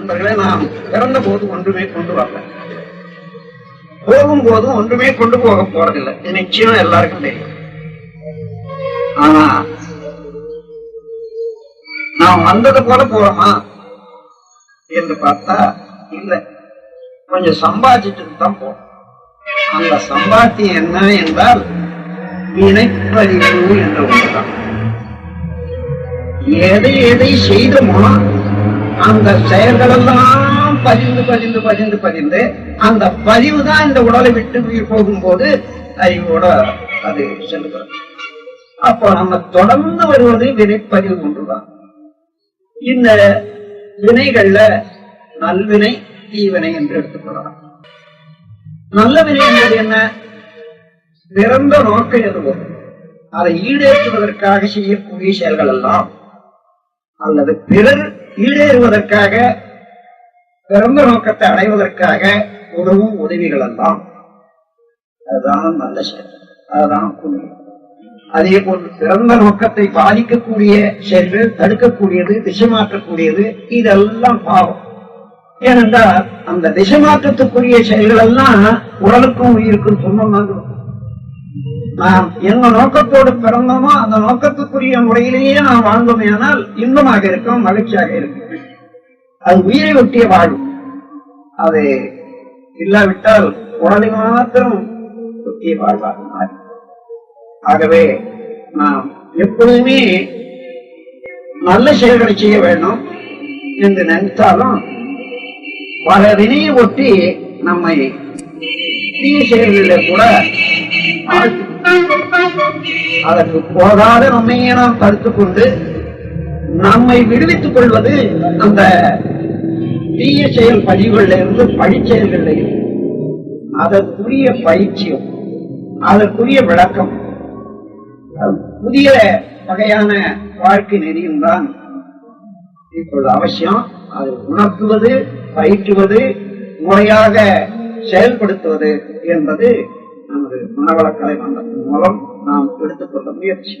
நண்பர்களே நாம் பிறந்த போது ஒன்றுமே கொண்டு வரல. போகும் போதும் ஒன்றுமே கொண்டு போக போறதில்லை. இது நிச்சயம் எல்லாருக்கும் தெரியும். ஆனா நாம் வந்தது போல போறோமா என்று பார்த்தா இல்ல. கொஞ்சம் சம்பாதிச்சுட்டு தான் போறோம். அந்த சம்பாத்தியம் என்ன என்றால் வினைப்பதிவு என்ற ஒன்றுதான். எதை எதை செய்தோமோ அந்த செயல்களெல்லாம் பதிந்து பதிந்து பதிந்து பதிந்து அந்த பதிவு தான் இந்த உடலை விட்டு உயிர் போகும்போது அறிவோட அது செல்கிறது. அப்போ நம்ம தொடர்ந்து வருவது வினைப்பதிவு ஒன்றுதான். இந்த வினைகள்ல நல்வினை தீவினை என்று எடுத்துக்கொள்ளலாம். நல்ல வினை என்பது என்ன? பிறந்த நோக்கம் எதுவும் அதை ஈடேற்றுவதற்காக செய்யக்கூடிய செயல்கள் எல்லாம் அல்லது பிறர் ஈடேறுவதற்காக பிறந்த நோக்கத்தை அடைவதற்காக உதவும் உதவிகள் எல்லாம் அதுதான் நல்ல செயல். அதுதான் புண்ணியம் அதே போன்று பிறந்த நோக்கத்தை பாதிக்கக்கூடிய செயல்கள் தடுக்கக்கூடியது திசை மாற்றக்கூடியது இதெல்லாம் பாவம். ஏனென்றால் அந்த திசை மாற்றத்துக்குரிய செயல்கள் எல்லாம் உடலுக்கும் உயிருக்கும் சொந்தம் தான். நாம் என்ன நோக்கத்தோடு பிறந்தோமோ அந்த நோக்கத்துக்குரிய முறையிலேயே நாம் வாழ்ந்தோமேனால் இன்பமாக இருக்கும் மகிழ்ச்சியாக இருக்கும். அது உயிரை ஒட்டிய வாழ்வு. அது இல்லாவிட்டால் உடலை மாத்திரம் ஒட்டிய வாழ்வாக மாறி. ஆகவே நாம் எப்பொழுதுமே நல்ல செயல்களை செய்ய வேண்டும் என்று நினைத்தாலும் பல வினையை ஒட்டி நம்மை தீய செயல்களில் கூட ஆழ்த்து அதற்கு போதாத நம்மையே நாம் தடுத்துக் கொண்டு நம்மை விடுவித்துக் கொள்வது அந்த தீய செயல் பதிவுகள்ல இருந்து பழிச்செயல்கள்ல இருந்து. அதற்குரிய பயிற்சியும் அதற்குரிய விளக்கம். புதிய வகையான வாழ்க்கை நெறியும் தான் இப்பொழுது அவசியம். அதை உணர்த்துவது பயிற்றுவது முறையாக செயல்படுத்துவது என்பது நமது மனவளக்கலை மன்றத்தின் மூலம் நாம் எடுத்துக்கொள்ள முயற்சி.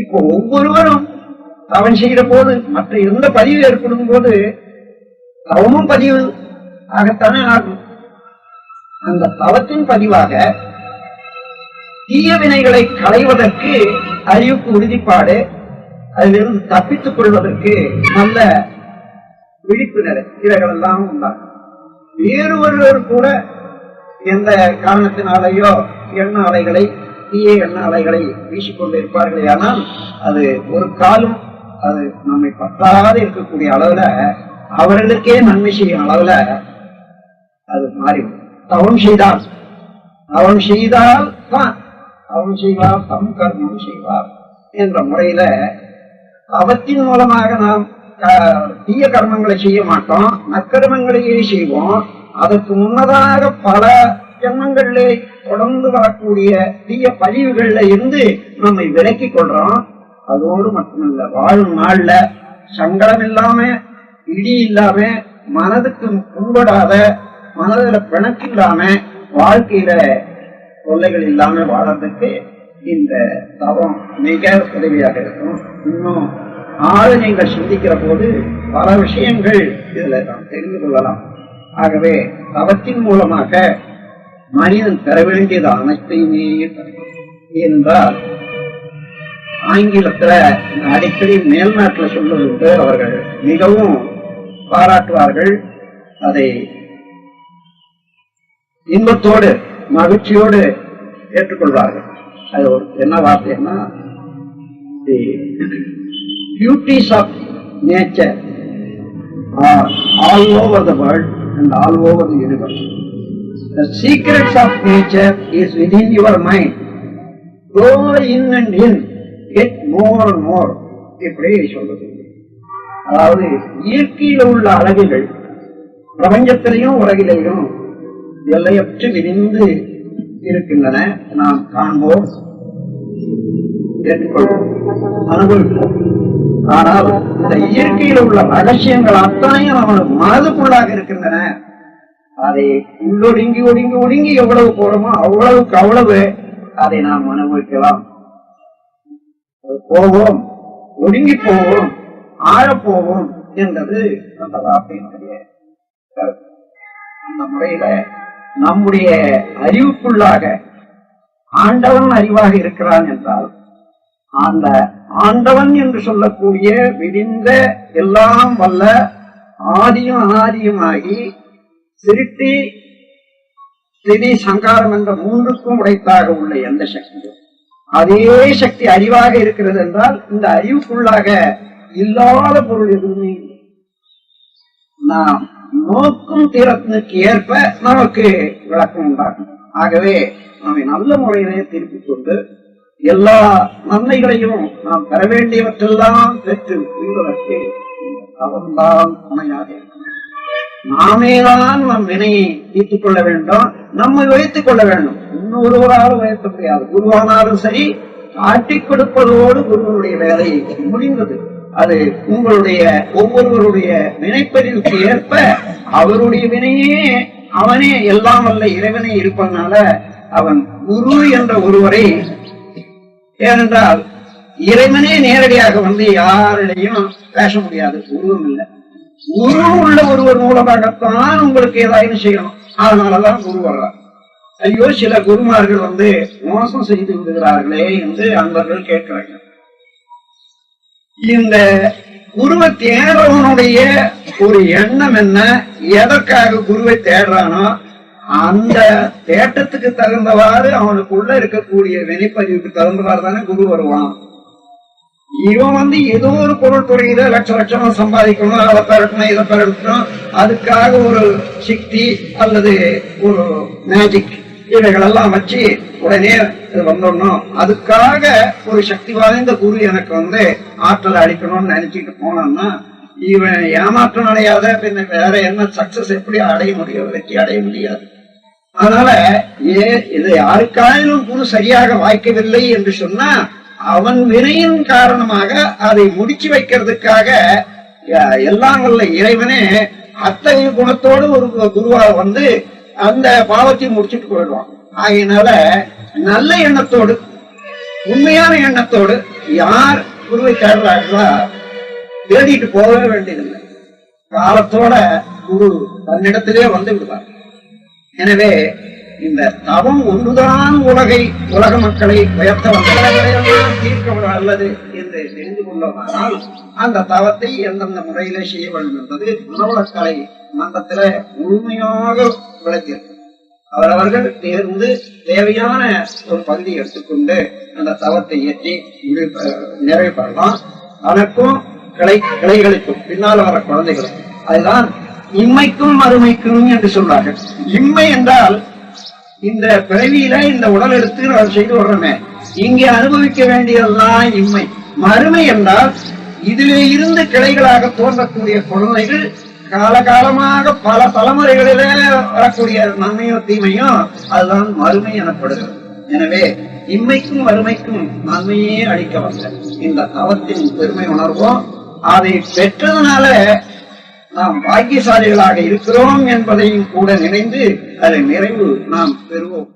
இப்போ ஒவ்வொருவரும் தவம் செய்கிற போது மற்ற எந்த பதிவு ஏற்படும் போது தவமும் பதிவு ஆகத்தானே ஆகும். அந்த தவத்தின் பதிவாக தீய வினைகளை களைவதற்கு அறிவுக்கு உறுதிப்பாடு அதிலிருந்து தப்பித்துக் கொள்வதற்கு நல்ல விழிப்புணர்வு இவைகளெல்லாம் உண்டாகும். வேறு ஒருவர் கூட எந்த காரணத்தினாலேயோ எண்ண அலைகளை தீய எண்ண அலைகளை வீசிக்கொண்டு இருப்பார்களே ஆனால் அது ஒரு காலம் அது நம்மை பத்தாது இருக்கக்கூடிய அளவுல அவர்களுக்கே நன்மை செய்யும் அளவுல அது மாறிவிடும். தவம் செய்தால் தவம் செய்தால் தான் தவம் செய்வார் தம் கர்மம் செய்வார் என்ற முறையில அவத்தின் மூலமாக நாம் தீய கர்மங்களை செய்ய மாட்டோம் நக்கர்மங்களையே செய்வோம். அதற்கு முன்னதாக பல ஜென்மங்களிலே தொடர்ந்து வரக்கூடிய தீய பதிவுகள்ல இருந்து நம்மை விலக்கி கொள்றோம் அதோடு மட்டுமல்ல வாழும் நாள்ல சங்கடம் இல்லாம இடி இல்லாம மனதுக்கு புண்படாத மனதுல பிணக்கு இல்லாம வாழ்க்கையில தொல்லைகள் இல்லாம வாழறதுக்கு இந்த தவம் மிக உதவியாக இருக்கும். இன்னும் ஆறு நீங்கள் சிந்திக்கிற போது பல விஷயங்கள் இதுல நாம் தெரிந்து கொள்ளலாம். ஆகவே தவத்தின் மூலமாக மனிதன் பெற வேண்டியது அனைத்தையுமே என்றால் ஆங்கிலத்துல அடிக்கடி மேல்நாட்டுல சொல்லுவது அவர்கள் மிகவும் பாராட்டுவார்கள். அதை இன்பத்தோடு மகிழ்ச்சியோடு ஏற்றுக்கொள்வார்கள். அது ஒரு என்ன வார்த்தைன்னா beauties of nature all over the world and all over the universe. The secrets of nature is within your mind. Go in and in, get more and more. இப்படியே சொல்றது. அதாவது இயற்கையில் உள்ள அழகுகள் பிரபஞ்சத்திலையும் உலகிலையும் எல்லையற்று விரிந்து இருக்கின்றன. நாம் காண்போம். அனுபவிப்போம். ஆனால் இந்த இயற்கையில் உள்ள ரகசியங்கள் அத்தனையும் அவனுக்கு மனதுக்குள்ளாக இருக்கின்றன. அதை உள்ளொடுங்கி ஒடுங்கி ஒடுங்கி எவ்வளவு போறோமோ அவ்வளவுக்கு அவ்வளவு அதை நாம் அனுபவிக்கலாம். போவோம் ஒடுங்கி போவோம் ஆழப் போவோம் அந்த வார்த்தையினுடைய அந்த முறையில நம்முடைய அறிவுக்குள்ளாக ஆண்டவன் அறிவாக இருக்கிறான் என்றால் அந்த ஆண்டவன் என்று சொல்லக்கூடிய விடிந்த எல்லாம் வல்ல ஆதியும் அனாதியுமாகி திருட்டி ஸ்திதி சங்காரம் என்ற மூன்றுக்கும் உடைத்தாக உள்ள எந்த சக்தியும். அதே சக்தி அறிவாக இருக்கிறது என்றால் இந்த அறிவுக்குள்ளாக இல்லாத பொருள் எதுவுமே நாம் நோக்கும் தீரத்திற்கு ஏற்ப நமக்கு விளக்கம் உண்டாகும். ஆகவே நம்மை நல்ல முறையிலே திருப்பிக் கொண்டு எல்லா நன்மைகளையும் நாம் பெற வேண்டியவற்றெல்லாம் பெற்று புரிவதற்கு அவன்தான் துணையாக இருக்கும் நாமேதான் நம் வினையை தீர்த்துக் கொள்ள வேண்டும் நம்மை வைத்துக் கொள்ள வேண்டும். இன்னொருவராலும் உயர்த்த முடியாது. குருவானாலும் சரி காட்டிக் கொடுப்பதோடு குருவனுடைய வேலை முடிந்தது. அது உங்களுடைய ஒவ்வொருவருடைய வினைப்பதிவுக்கு ஏற்ப அவருடைய வினையே அவனே எல்லாம் அல்ல இறைவனே இருப்பதனால அவன் குரு என்ற ஒருவரை ஏனென்றால் இறைவனே நேரடியாக வந்து யாரிடையும் பேச முடியாது. குருவும் இல்லை. குரு உள்ள ஒருவர் மூலமாகத்தான் உங்களுக்கு ஏதாவது செய்யணும். அதனாலதான் குரு வர்றார். ஐயோ சில குருமார்கள் வந்து மோசம் செய்து விடுகிறார்களே என்று அன்பர்கள் கேட்கிறாங்க இந்த குருவை தேடுறவனுடைய ஒரு எண்ணம் என்ன? எதற்காக குருவை தேடுறானோ அந்த தேட்டத்துக்கு தகுந்தவாறு அவனுக்குள்ள இருக்கக்கூடிய வினைப்பதிவுக்கு தகுந்தவாறு தானே குரு வருவான். இவன் வந்து ஏதோ ஒரு பொருள் துறையில லட்ச லட்சமா சம்பாதிக்கணும் அதை பெறட்டணும் இதை பெறட்டணும் அதுக்காக ஒரு சக்தி அல்லது ஒரு மேஜிக் இவைகளெல்லாம் வச்சு உடனே இது வந்துடணும் அதுக்காக ஒரு சக்தி வாய்ந்த குரு எனக்கு வந்து ஆற்றலை அடிக்கணும்னு நினைச்சிட்டு போனான்னா இவன் ஏமாற்றம் அடையாத பின்ன வேற என்ன சக்சஸ் எப்படி அடைய முடியும் வெற்றி அடைய முடியாது. அதனால ஏ இதை யாருக்காயிலும் குரு சரியாக வாய்க்கவில்லை என்று சொன்னா அவன் வினையின் காரணமாக அதை முடிச்சு வைக்கிறதுக்காக எல்லாம் வல்ல இறைவனே அத்தகைய குணத்தோடு ஒரு குருவா வந்து அந்த பாவத்தை முடிச்சுட்டு போயிடுவான். ஆகையினால நல்ல எண்ணத்தோடு உண்மையான எண்ணத்தோடு யார் குருவை தேடுறாங்களா தேடிட்டு போகவே வேண்டியதில்லை. காலத்தோட குரு தன்னிடத்திலே வந்து விடுவார். எனவே இந்த தவம் ஒன்றுதான் உலகை உலக மக்களை உயர்த்த வந்தவர்களையெல்லாம் தீர்க்க அல்லது என்று தெரிந்து கொண்டோமானால் அந்த தவத்தை எந்தெந்த முறையிலே செய்ய வேண்டும் என்பது மனவளக்கலை மன்றத்தில முழுமையாக விளக்கியிருக்கும் அவரவர்கள் தேர்ந்து தேவையான ஒரு பகுதியை எடுத்துக்கொண்டு அந்த தவத்தை ஏற்றி நிறைவு பெறலாம். தனக்கும் கிளை கிளைகளுக்கும் பின்னால் வர குழந்தைகளுக்கும். அதுதான் இம்மைக்கும் மறுமைக்கும் என்று சொல்றார்கள் இம்மை என்றால் இந்த பிறவியில இந்த உடல் எடுத்து நாம் செய்து வர்றோமே இங்கே அனுபவிக்க வேண்டியதுதான் இம்மை. மறுமை என்றால் இதிலே இருந்து கிளைகளாக தோன்றக்கூடிய குழந்தைகள் காலகாலமாக பல தலைமுறைகளிலே வரக்கூடிய நன்மையோ தீமையோ அதுதான் மறுமை எனப்படுகிறது. எனவே இம்மைக்கும் வறுமைக்கும் நன்மையே அளிக்க வந்த இந்த தவத்தின் பெருமை உணர்வோம். அதை பெற்றதுனால நாம் பாக்கியசாலிகளாக இருக்கிறோம் என்பதையும் கூட நினைந்து அதை நிறைவு நாம் பெறுவோம்.